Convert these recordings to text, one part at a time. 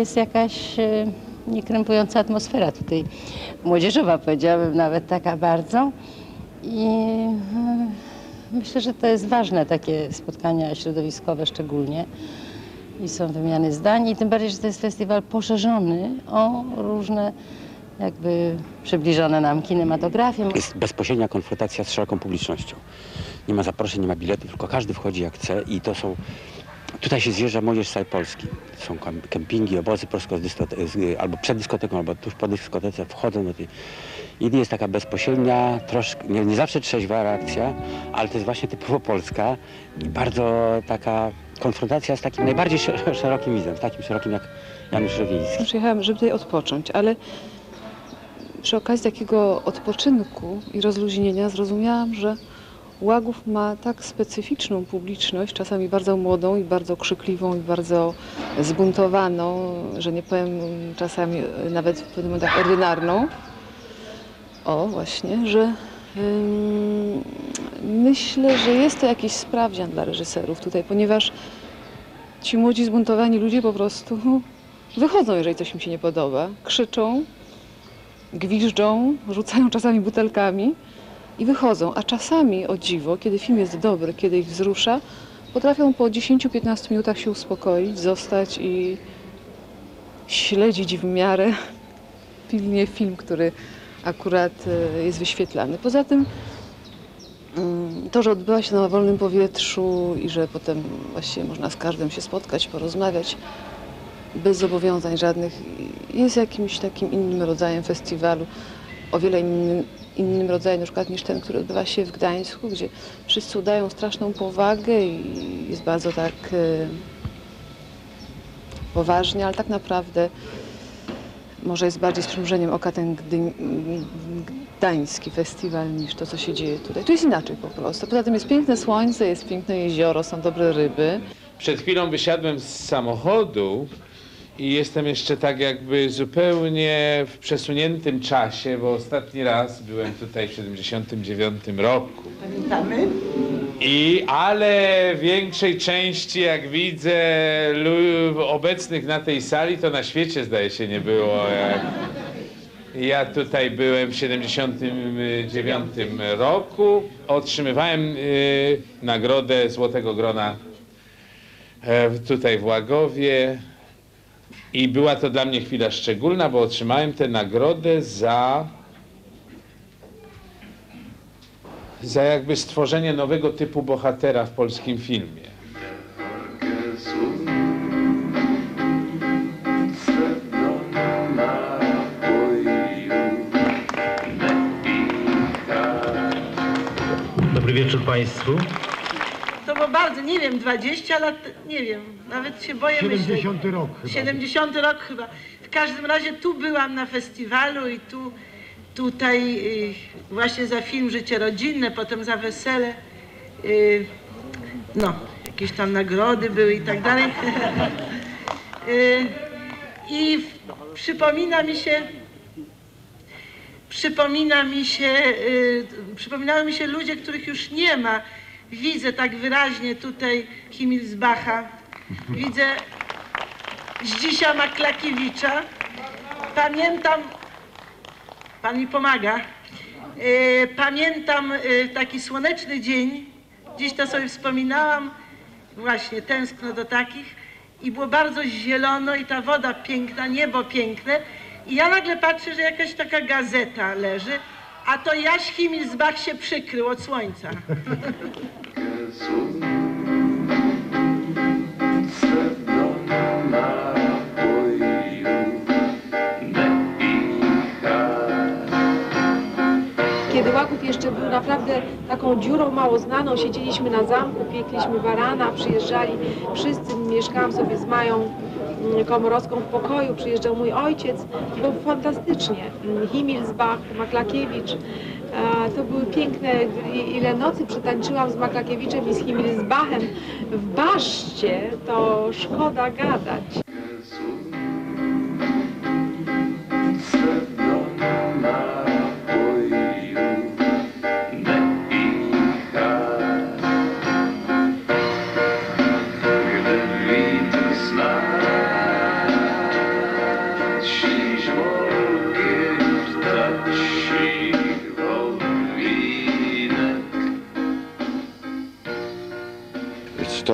jest jakaś e, niekrępująca atmosfera tutaj, młodzieżowa powiedziałabym nawet taka bardzo. I e, myślę, że to jest ważne, takie spotkania środowiskowe szczególnie. I są wymiany zdań i tym bardziej, że to jest festiwal poszerzony o różne jakby przybliżone nam kinematografię. Jest bezpośrednia konfrontacja z szeroką publicznością. Nie ma zaproszeń, nie ma biletów, tylko każdy wchodzi jak chce i to są... Tutaj się zjeżdża młodzież z całej Polski. Są kempingi, obozy prosto z z, albo przed dyskoteką, albo tuż po dyskotece wchodzą do tej... I jest taka bezpośrednia, troszkę, nie, nie zawsze trzeźwa reakcja, ale to jest właśnie typowo polska i bardzo taka konfrontacja z takim najbardziej sze- szerokim widzem, z takim szerokim jak Janusz Rowiński. Przyjechałam, żeby tutaj odpocząć, ale przy okazji takiego odpoczynku i rozluźnienia zrozumiałam, że Łagów ma tak specyficzną publiczność, czasami bardzo młodą i bardzo krzykliwą i bardzo zbuntowaną, że nie powiem czasami nawet w pewnych momentach ordynarną. O, właśnie, że ym, myślę, że jest to jakiś sprawdzian dla reżyserów tutaj, ponieważ ci młodzi zbuntowani ludzie po prostu wychodzą, jeżeli coś im się nie podoba, krzyczą, gwiżdżą, rzucają czasami butelkami i wychodzą. A czasami, o dziwo, kiedy film jest dobry, kiedy ich wzrusza, potrafią po 10-15 minutach się uspokoić, zostać i śledzić w miarę pilnie film, który akurat e, jest wyświetlany. Poza tym mm, to, że odbywa się na wolnym powietrzu i że potem właściwie można z każdym się spotkać, porozmawiać, bez zobowiązań żadnych, jest jakimś takim innym rodzajem festiwalu, o wiele innym, innym rodzajem na przykład niż ten, który odbywa się w Gdańsku, gdzie wszyscy udają straszną powagę i jest bardzo tak e, poważnie, ale tak naprawdę może jest bardziej z przymrużeniem oka ten gdański festiwal niż to, co się dzieje tutaj. Tu jest inaczej po prostu. Poza tym jest piękne słońce, jest piękne jezioro, są dobre ryby. Przed chwilą wysiadłem z samochodu i jestem jeszcze tak jakby zupełnie w przesuniętym czasie, bo ostatni raz byłem tutaj w 79 roku. Pamiętamy? I ale większej części, jak widzę, obecnych na tej sali, to na świecie zdaje się nie było. Jak... Ja tutaj byłem w 79 roku. Otrzymywałem y, nagrodę Złotego Grona e, tutaj w Łagowie. I była to dla mnie chwila szczególna, bo otrzymałem tę nagrodę za za jakby stworzenie nowego typu bohatera w polskim filmie. Dobry wieczór Państwu. To było bardzo, nie wiem, 20 lat, nie wiem, nawet się boję 70 myśleć. rok chyba. 70 rok chyba. W każdym razie tu byłam na festiwalu i tu, tutaj y, właśnie za film Życie Rodzinne, potem za Wesele. Y, no, jakieś tam nagrody były i tak dalej. Y, I w- przypomina mi się, przypomina mi się, y, przypominały mi się ludzie, których już nie ma. Widzę tak wyraźnie tutaj Himmelsbacha, widzę Zdzisia Maklakiewicza. Pamiętam, pan mi pomaga, y, pamiętam y, taki słoneczny dzień, gdzieś to sobie wspominałam, właśnie tęskno do takich. I było bardzo zielono i ta woda piękna, niebo piękne. I ja nagle patrzę, że jakaś taka gazeta leży, a to Jaś Himmelsbach się przykrył od słońca. Kiedy Łaków jeszcze był naprawdę taką dziurą mało znaną, siedzieliśmy na zamku, piekliśmy barana, przyjeżdżali wszyscy, mieszkałam sobie z Mają mm, Komorowską w pokoju, przyjeżdżał mój ojciec, było fantastycznie. Mm, Himmelsbach, Maklakiewicz, to były piękne, ile nocy przetańczyłam z Maklakiewiczem i z Himmelsbachem w baszcie, to szkoda gadać.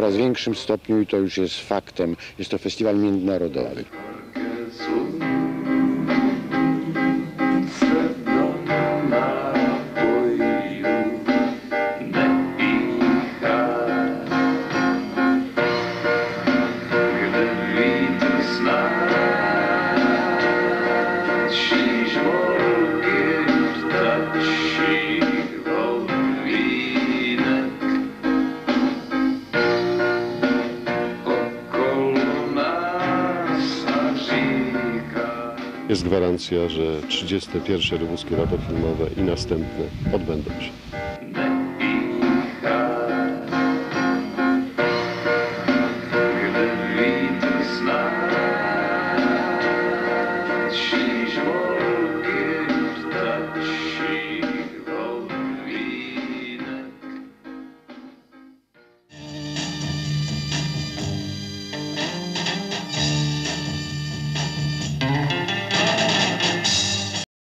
Coraz większym stopniu i to już jest faktem. Jest to festiwal międzynarodowy. Jest gwarancja, że 31. Lubuskie Lato Filmowe i następne odbędą się.